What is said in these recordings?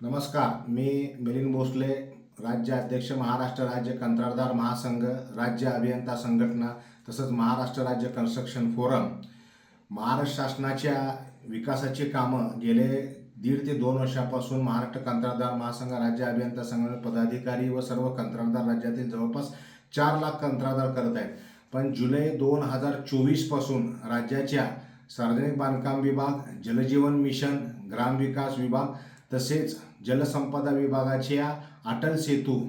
नमस्कार मी मिलिंद भोसले राज्य अध्यक्ष महाराष्ट्र राज्य कंत्राटदार महासंघ राज्य अभियंता संघटना तसंच महाराष्ट्र राज्य कन्स्ट्रक्शन फोरम महाराष्ट्र शासनाच्या विकासाची कामं गेले दीड ते दोन वर्षापासून महाराष्ट्र कंत्राटदार महासंघ राज्य अभियंता संघ पदाधिकारी व सर्व कंत्राटदार राज्यातील जवळपास चार लाख कंत्राटदार करत आहेत. पण जुलै दोन हजार चोवीसपासून राज्याच्या सार्वजनिक बांधकाम विभाग जलजीवन मिशन ग्रामविकास विभाग तसेच जलसंपदा विभागाच्या अटल सेतू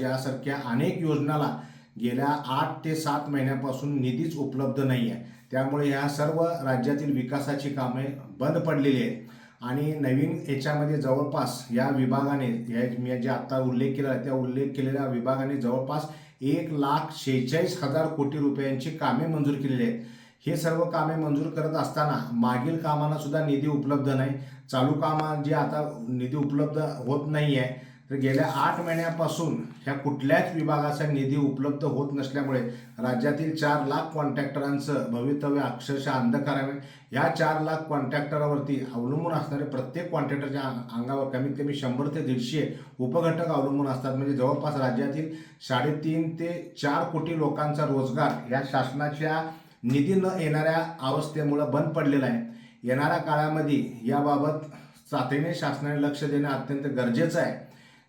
यासारख्या अनेक योजनाला गेल्या आठ ते सात महिन्यापासून निधीच उपलब्ध नाही आहे. त्यामुळे ह्या सर्व राज्यातील विकासाची कामे बंद पडलेली आहेत. आणि नवीन याच्यामध्ये जवळपास या विभागाने या मी जे आत्ता उल्लेख केला आहे त्या उल्लेख केलेल्या विभागाने जवळपास एक लाख शेहेचाळीस हजार कोटी रुपयांची कामे मंजूर केलेली आहेत. हे सर्व कामे मंजूर करत असताना मागील कामांना सुद्धा निधी उपलब्ध नाही. चालू कामा जे आता निधी उपलब्ध होत नाही आहे तर गेल्या आठ महिन्यापासून ह्या कुठल्याच विभागाचा निधी उपलब्ध होत नसल्यामुळे राज्यातील चार लाख कॉन्ट्रॅक्टरांचं भवितव्य अक्षरशः अंधकारावे. या ह्या चार लाख कॉन्ट्रॅक्टरावरती अवलंबून असणारे प्रत्येक कॉन्ट्रॅक्टरच्या अंगावर कमीत कमी शंभर ते दीडशे उपघटक अवलंबून असतात. म्हणजे जवळपास राज्यातील साडेतीन ते चार कोटी लोकांचा रोजगार या शासनाच्या निधी न येणाऱ्या अवस्थेमुळं बंद पडलेला आहे. येणाऱ्या काळामध्ये याबाबत तातडीने शासनाने लक्ष देणं अत्यंत गरजेचं आहे.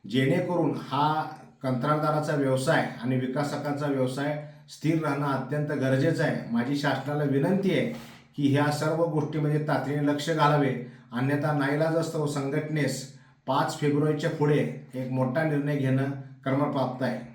जेणेकरून हा कंत्राटदाराचा व्यवसाय आणि विकासकांचा व्यवसाय स्थिर राहणं अत्यंत गरजेचं आहे. माझी शासनाला विनंती आहे की ह्या सर्व गोष्टीमध्ये तातडीने लक्ष घालावे. अन्यथा नाईलाज असतो संघटनेस पाच फेब्रुवारीच्या पुढे एक मोठा निर्णय घेणं क्रमप्राप्त आहे.